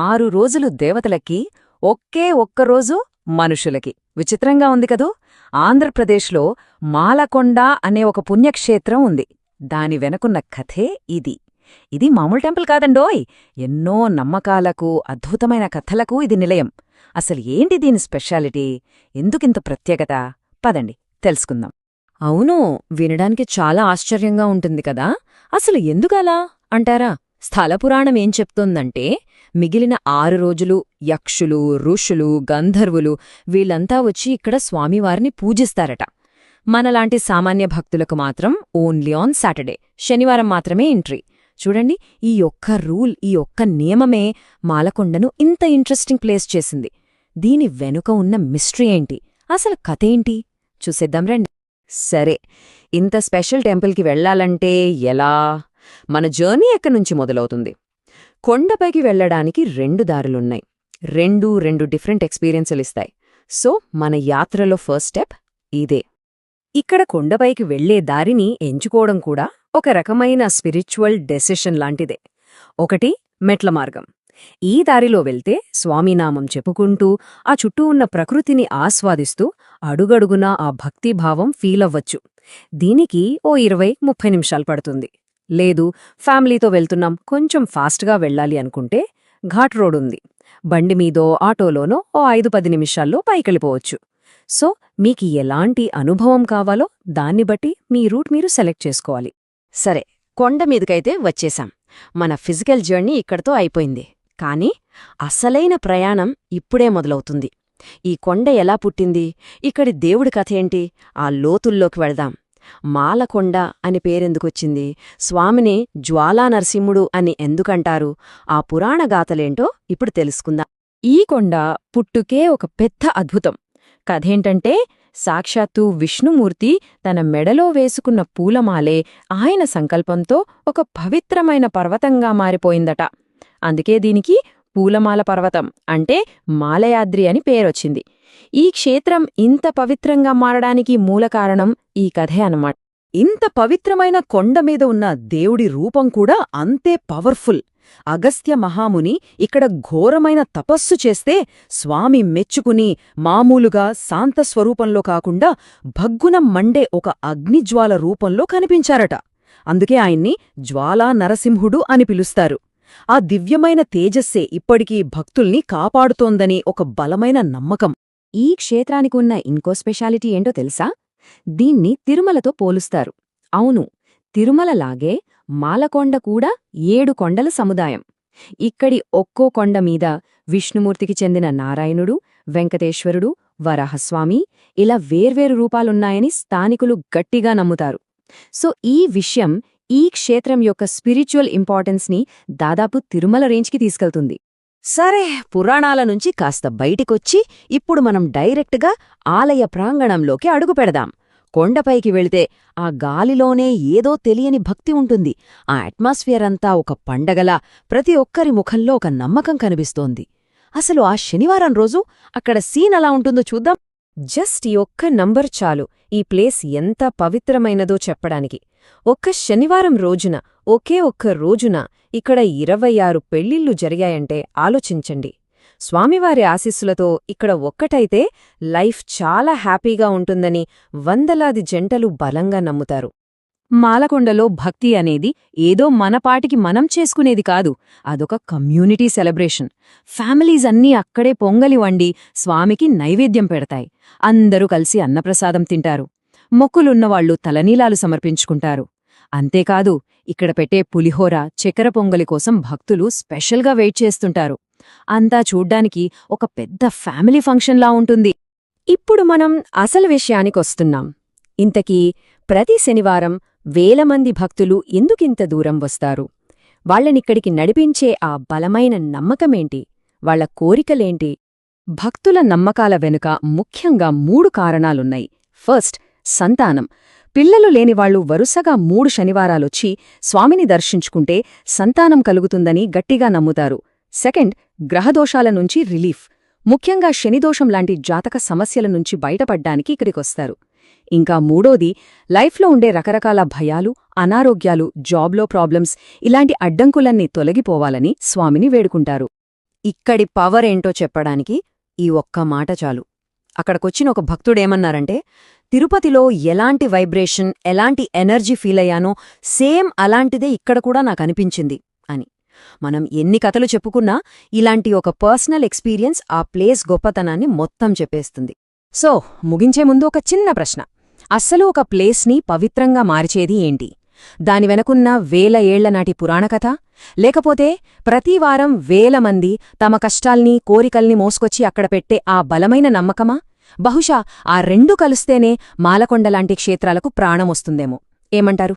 ఆరు రోజులు దేవతలకి ఒకే ఒక్కరోజు మనుషులకి. విచిత్రంగా ఉంది కదూ? ఆంధ్రప్రదేశ్లో మాలకొండ అనే ఒక పుణ్యక్షేత్రం ఉంది. దాని వెనకున్న కథే ఇది. ఇది మామూలు టెంపుల్ కాదండోయ్! ఎన్నో నమ్మకాలకు అద్భుతమైన కథలకు ఇది నిలయం. అసలు ఏంటి దీని స్పెషాలిటీ? ఎందుకింత ప్రత్యేకత? పదండి తెలుసుకుందాం. అవును వినడానికి చాలా ఆశ్చర్యంగా ఉంటుంది కదా? అసలు ఎందుకలా? అంటారా? స్థలపురాణం ఏం చెప్తోందంటే మిగిలిన ఆరు రోజులు యక్షులు ఋషులు గంధర్వులు వీళ్ళంతా వచ్చి ఇక్కడ స్వామివారిని పూజిస్తారట. మనలాంటి సామాన్య భక్తులకు మాత్రం ఓన్లీ ఆన్ సాటర్డే శనివారం మాత్రమే ఎంట్రీ. చూడండి ఈ ఒక్క రూల్ ఈ ఒక్క నియమమే మాలకొండను ఇంత ఇంట్రెస్టింగ్ ప్లేస్ చేసింది. దీని వెనుక ఉన్న మిస్టరీ ఏంటి? అసలు కథేంటి చూసేద్దాం రండి. సరే ఇంత స్పెషల్ టెంపుల్కి వెళ్ళాలంటే ఎలా? మన జర్నీ ఎక్కడి నుంచి మొదలవుతుంది? కొండపైకి వెళ్ళడానికి రెండు దారులున్నాయి. రెండు రెండు డిఫరెంట్ ఎక్స్పీరియన్సులు ఇస్తాయి. సో మన యాత్రలో ఫస్ట్ స్టెప్ ఇదే. ఇక్కడ కొండపైకి వెళ్ళే దారిని ఎంచుకోవడం కూడా ఒక రకమైన స్పిరిచువల్ డెసిషన్ లాంటిదే. ఒకటి మెట్ల మార్గం. ఈ దారిలో వెళ్తే స్వామినామం చెప్పుకుంటూ ఆ చుట్టూ ఉన్న ప్రకృతిని ఆస్వాదిస్తూ అడుగడుగునా ఆ భక్తిభావం ఫీలవ్వచ్చు. దీనికి ఓ ఇరవై ముప్పై నిమిషాలు పడుతుంది. లేదు ఫ్యామిలీతో వెళ్తున్నాం కొంచెం ఫాస్ట్గా వెళ్ళాలి అనుకుంటే ఘాట్ రోడ్ ఉంది. బండి మీదో ఆటోలోనో ఓ ఐదు పది నిమిషాల్లో పైకెళ్ళిపోవచ్చు. సో మీకు ఎలాంటి అనుభవం కావాలో దాన్ని బట్టి మీ రూట్ మీరు సెలెక్ట్ చేసుకోవాలి. సరే కొండ మీదకైతే వచ్చేశాం మన ఫిజికల్ జర్నీ ఇక్కడతో అయిపోయింది. కానీ అసలైన ప్రయాణం ఇప్పుడే మొదలవుతుంది. ఈ కొండ ఎలా పుట్టింది? ఇక్కడి దేవుడి కథ ఏంటి? ఆ లోతుల్లోకి వెళదాం. మాలకొండ అని పేరెందుకొచ్చింది? స్వామిని జ్వాలా నరసింహుడు అని ఎందుకంటారు? ఆ పురాణ గాథలేంటో ఇప్పుడు తెలుసుకుందాం. ఈ కొండ పుట్టుకే ఒక పెద్ద అద్భుతం. కథేంటంటే సాక్షాత్తు విష్ణుమూర్తి తన మెడలో వేసుకున్న పూలమాలే ఆయన సంకల్పంతో ఒక పవిత్రమైన పర్వతంగా మారిపోయిందట. అందుకే దీనికి పూలమాల పర్వతం అంటే మాలయాద్రి అని పేరొచ్చింది. ఈ క్షేత్రం ఇంత పవిత్రంగా మారడానికి మూల కారణం ఈ కథే అనమాట ఇంత పవిత్రమైన కొండ మీద ఉన్న దేవుడి రూపం కూడా అంతే పవర్ఫుల్. అగస్త్య మహాముని ఇక్కడ ఘోరమైన తపస్సు చేస్తే స్వామి మెచ్చుకుని మామూలుగా శాంతస్వరూపంలో కాకుండా భగ్గున మండే ఒక అగ్నిజ్వాల రూపంలో కనిపించారట. అందుకే ఆయన్ని జ్వాలా నరసింహుడు అని పిలుస్తారు. ఆ దివ్యమైన తేజస్సే ఇప్పటికీ భక్తుల్ని కాపాడుతోందని ఒక బలమైన నమ్మకం. ఈ క్షేత్రానికి ఉన్న ఇంకో స్పెషాలిటీ ఏంటో తెలుసా? దీన్ని తిరుమలతో పోలుస్తారు. అవును తిరుమలలాగే మాలకొండ కూడా ఏడు కొండల సముదాయం. ఇక్కడి ఒక్కో కొండ మీద విష్ణుమూర్తికి చెందిన నారాయణుడు వెంకటేశ్వరుడు వరాహస్వామి ఇలా వేర్వేరు రూపాలున్నాయని స్థానికులు గట్టిగా నమ్ముతారు. సో ఈ విషయం ఈ క్షేత్రం యొక్క స్పిరిచువల్ ఇంపార్టెన్స్ని దాదాపు తిరుమల రేంజ్కి తీసుకెళ్తుంది. సరే పురాణాల నుంచి కాస్త బయటికొచ్చి ఇప్పుడు మనం డైరెక్ట్గా ఆలయ ప్రాంగణంలోకి అడుగు పెడదాం. కొండపైకి వెళితే ఆ గాలిలోనే ఏదో తెలియని భక్తి ఉంటుంది. ఆ అట్మాస్ఫియర్ అంతా ఒక పండగలా ప్రతి ఒక్కరి ముఖంలో ఒక నమ్మకం కనిపిస్తోంది. అసలు ఆ శనివారం రోజు అక్కడ సీన్ అలా ఉంటుందో చూద్దాం. జస్ట్ ఈ ఒక్క నంబర్ చాలు. ఈ ప్లేస్ ఎంత పవిత్రమైనదో చెప్పడానికి. ఒక్క శనివారం రోజున ఒకే ఒక్క రోజున ఇక్కడ ఇరవై ఆరు పెళ్ళిళ్ళు జరిగాయంటే ఆలోచించండి. స్వామివారి ఆశీస్సులతో ఇక్కడ ఒక్కటైతే లైఫ్ చాలా హ్యాపీగా ఉంటుందని వందలాది జంటలు బలంగా నమ్ముతారు. మాలకొండలో భక్తి అనేది ఏదో మనపాటికి మనం చేసుకునేది కాదు అదొక కమ్యూనిటీ సెలబ్రేషన్. ఫ్యామిలీస్ అన్నీ అక్కడే పొంగలి వండి స్వామికి నైవేద్యం పెడతాయి. అందరూ కలిసి అన్నప్రసాదం తింటారు. మొక్కులున్నవాళ్ళు తలనీలాలు సమర్పించుకుంటారు. అంతేకాదు ఇక్కడ పెట్టే పులిహోర చక్కెర పొంగలి కోసం భక్తులు స్పెషల్గా వెయిట్ చేస్తుంటారు. అంతా చూడ్డానికి ఒక పెద్ద ఫ్యామిలీ ఫంక్షన్లా ఉంటుంది. ఇప్పుడు మనం అసలు విషయానికొస్తున్నాం. ఇంతకీ ప్రతి శనివారం వేల మంది భక్తులు ఎందుకింత దూరం వస్తారు? వాళ్ళనిక్కడికి నడిపించే ఆ బలమైన నమ్మకమేంటి? వాళ్ళ కోరికలేంటి? భక్తుల నమ్మకాల వెనుక ముఖ్యంగా మూడు కారణాలున్నాయి. ఫస్ట్ సంతానం. పిల్లలు లేనివాళ్ళు వరుసగా మూడు శనివారాలొచ్చి స్వామిని దర్శించుకుంటే సంతానం కలుగుతుందని గట్టిగా నమ్ముతారు. సెకండ్ గ్రహదోషాల నుంచి రిలీఫ్. ముఖ్యంగా శనిదోషం లాంటి జాతక సమస్యల నుంచి బయటపడ్డానికి ఇక్కడికొస్తారు. ఇంకా మూడోది లైఫ్లో ఉండే రకరకాల భయాలు అనారోగ్యాలు జాబ్లో ప్రాబ్లమ్స్ ఇలాంటి అడ్డంకులన్నీ తొలగిపోవాలని స్వామిని వేడుకుంటారు. ఇక్కడి పవర్ ఏంటో చెప్పడానికి ఈ ఒక్క మాట చాలు. అక్కడికొచ్చిన ఒక భక్తుడేమన్నారంటే తిరుపతిలో ఎలాంటి వైబ్రేషన్ ఎలాంటి ఎనర్జీ ఫీల్ అయ్యానో సేమ్ అలాంటిదే ఇక్కడ కూడా నాకు అనిపించింది అని. మనం ఎన్ని కథలు చెప్పుకున్నా ఇలాంటి ఒక పర్సనల్ ఎక్స్పీరియన్స్ ఆ ప్లేస్ గొప్పతనాన్ని మొత్తం చెప్పేస్తుంది. సో ముగించే ముందు ఒక చిన్న ప్రశ్న. అస్సలు ఒక ప్లేస్ని పవిత్రంగా మార్చేది ఏంటి? దాని వెనకున్న వేల ఏళ్ళనాటి పురాణకథ లేకపోతే ప్రతివారం వేల మంది తమ కష్టాల్ని కోరికల్ని మోసుకొచ్చి అక్కడ పెట్టే ఆ బలమైన నమ్మకమా? బహుశా ఆ రెండు కలిస్తేనే మాలకొండలాంటి క్షేత్రాలకు ప్రాణమొస్తుందేమో ఏమంటారు?